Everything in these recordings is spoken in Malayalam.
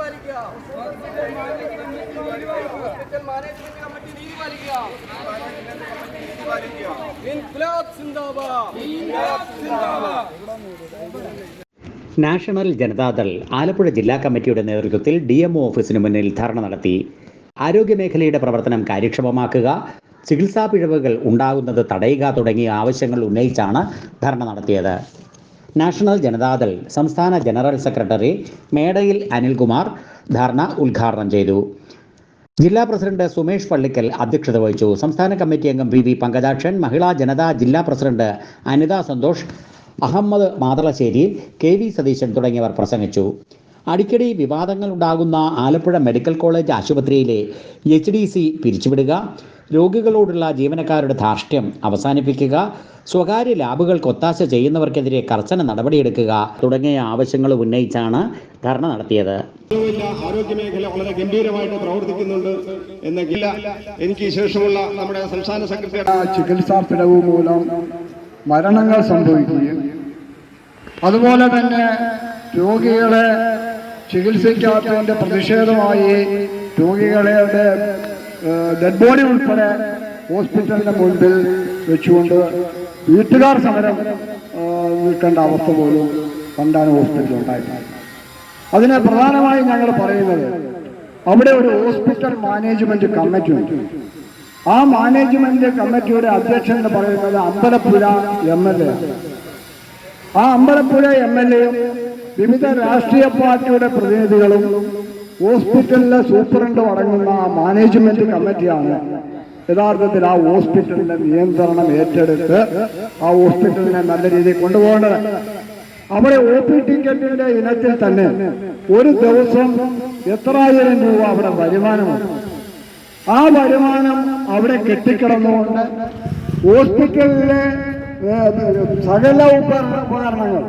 പാലിക്കുക. മാനേജ്മെന്റ് കമ്മിറ്റി നീതി പാലിക്കുക. സിന്ദാബാദ്. ഇൻക്ലാബ് സിന്ദാബാദ്. നാഷണൽ ജനതാദൾ ആലപ്പുഴ ജില്ലാ കമ്മിറ്റിയുടെ നേതൃത്വത്തിൽ ഡി എം ഓഫീസിന് മുന്നിൽ ധർണ നടത്തി. ആരോഗ്യമേഖലയുടെ പ്രവർത്തനം കാര്യക്ഷമമാക്കുക ചികിത്സാ പിഴവുകൾ ഉണ്ടാകുന്നത് തടയുക തുടങ്ങിയ ആവശ്യങ്ങൾ ഉന്നയിച്ചാണ് ധർണ നടത്തിയത്. നാഷണൽ ജനതാദൾ സംസ്ഥാന ജനറൽ സെക്രട്ടറി മേടയിൽ അനിൽകുമാർ ധർണ ഉദ്ഘാടനം ചെയ്തു. ജില്ലാ പ്രസിഡന്റ് സുമേഷ് പള്ളിക്കൽ അധ്യക്ഷത വഹിച്ചു. സംസ്ഥാന കമ്മിറ്റി അംഗം വി വി പങ്കജാക്ഷൻ മഹിളാ ജനതാ ജില്ലാ president Anitha Santhosh Ahammed Mathalassery K V Satheesan തുടങ്ങിയവർ പ്രസംഗിച്ചു. അടിക്കടി വിവാദങ്ങൾ ഉണ്ടാകുന്ന ആലപ്പുഴ മെഡിക്കൽ കോളേജ് ആശുപത്രിയിലെ എച്ച് ഡി സി പിരിച്ചുവിടുക രോഗികളോടുള്ള ജീവനക്കാരുടെ ധാർഷ്ട്യം അവസാനിപ്പിക്കുക സ്വകാര്യ ലാബുകൾക്ക് ഒത്താശ ചെയ്യുന്നവർക്കെതിരെ കർശന നടപടിയെടുക്കുക തുടങ്ങിയ ആവശ്യങ്ങൾ ഉന്നയിച്ചാണ് ധർണ നടത്തിയത്. ആരോഗ്യ മേഖല വളരെ ഗംഭീരമായിട്ട് പ്രവർത്തിക്കുന്നുണ്ട് എന്നെങ്കില്ല എനിക്ക് ശേഷമുള്ള നമ്മുടെ സംസ്ഥാന സെക്രട്ടറി ചികിത്സാ പിഴവ് മൂലം മരണങ്ങൾ സംഭവിക്കുകയും അതുപോലെ തന്നെ രോഗികളെ ചികിത്സിക്കാത്തതിന്റെ പ്രതിഷേധമായി രോഗികളുടെ ഡെഡ് ബോഡി ഉൾപ്പെടെ ഹോസ്പിറ്റലിന്റെ മുൻപിൽ വെച്ചുകൊണ്ട് വീട്ടുകാർ സമരം നിൽക്കേണ്ട അവസ്ഥ പോലും കണ്ടാൻ ഹോസ്പിറ്റലിൽ ഉണ്ടായിട്ടുണ്ട് അതിന് പ്രധാനമായും ഞങ്ങൾ പറയുന്നത് അവിടെ ഒരു ഹോസ്പിറ്റൽ മാനേജ്മെന്റ് കമ്മിറ്റി ഉണ്ട്. ആ മാനേജ്മെന്റ് കമ്മിറ്റിയുടെ അധ്യക്ഷൻ എന്ന് പറയുന്നത് അമ്പലപ്പുഴ എം എൽ എ ആ അമ്പലപ്പുഴ എം എൽ എയും വിവിധ രാഷ്ട്രീയ പാർട്ടിയുടെ പ്രതിനിധികളും ഹോസ്പിറ്റലിലെ സൂപ്രണ്ട് അടങ്ങുന്ന മാനേജ്മെന്റ് കമ്മിറ്റിയാണ്. യഥാർത്ഥത്തിൽ ആ ഹോസ്പിറ്റലിന്റെ നിയന്ത്രണം ഏറ്റെടുത്ത് ആ ഹോസ്പിറ്റലിനെ നല്ല രീതിയിൽ കൊണ്ടുപോകേണ്ടത്. അവിടെ ഒ പി ടിക്കറ്റിന്റെ ഇനത്തിൽ തന്നെ ഒരു ദിവസം എത്രായിരം രൂപ അവിടെ വരുമാനമുണ്ട്. ആ വരുമാനം അവിടെ കെട്ടിക്കിടന്നുകൊണ്ട് ഹോസ്പിറ്റലിലെ സകല ഉപ- ഉപകരണങ്ങൾ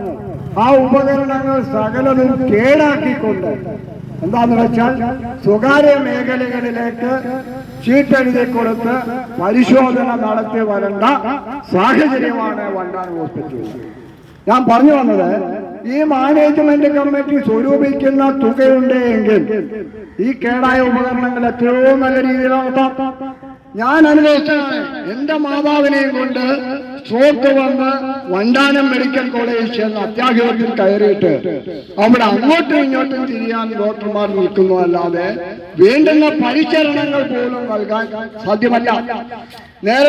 ആ ഉപകരണങ്ങൾ സകലതും കേടാക്കിക്കൊണ്ട് എന്താന്ന് വെച്ചാൽ സ്വകാര്യ മേഖലകളിലേക്ക് ചീട്ടെഴുതി കൊടുത്ത് പരിശോധന നടത്തി വരേണ്ട സാഹചര്യമാണ് വണ്ടാൻ ഹോസ്പിറ്റൽ ഞാൻ പറഞ്ഞു വന്നത് ഈ മാനേജ്മെന്റ് കമ്മിറ്റി സ്വരൂപിക്കുന്ന തുകയുണ്ട് എങ്കിൽ ഈ കേടായ ഉപകരണങ്ങൾ എത്രയോ നല്ല നടത്താം ഞാൻ അനുഭവിച്ചതാണ് എന്റെ മാതാവിനെയും കൊണ്ട് സ്ട്രോക്ക് വന്ന് വണ്ടാനം മെഡിക്കൽ കോളേജിൽ ചെന്ന് അത്യാഹിതത്തിൽ കയറിയിട്ട് അവിടെ അങ്ങോട്ടും ഇങ്ങോട്ടും തിരിയാൻ ഡോക്ടർമാർ നിൽക്കുന്നു അല്ലാതെ വേണ്ടുന്ന പരിചരണങ്ങൾ പോലും നൽകാൻ സാധ്യമല്ല. നേരെ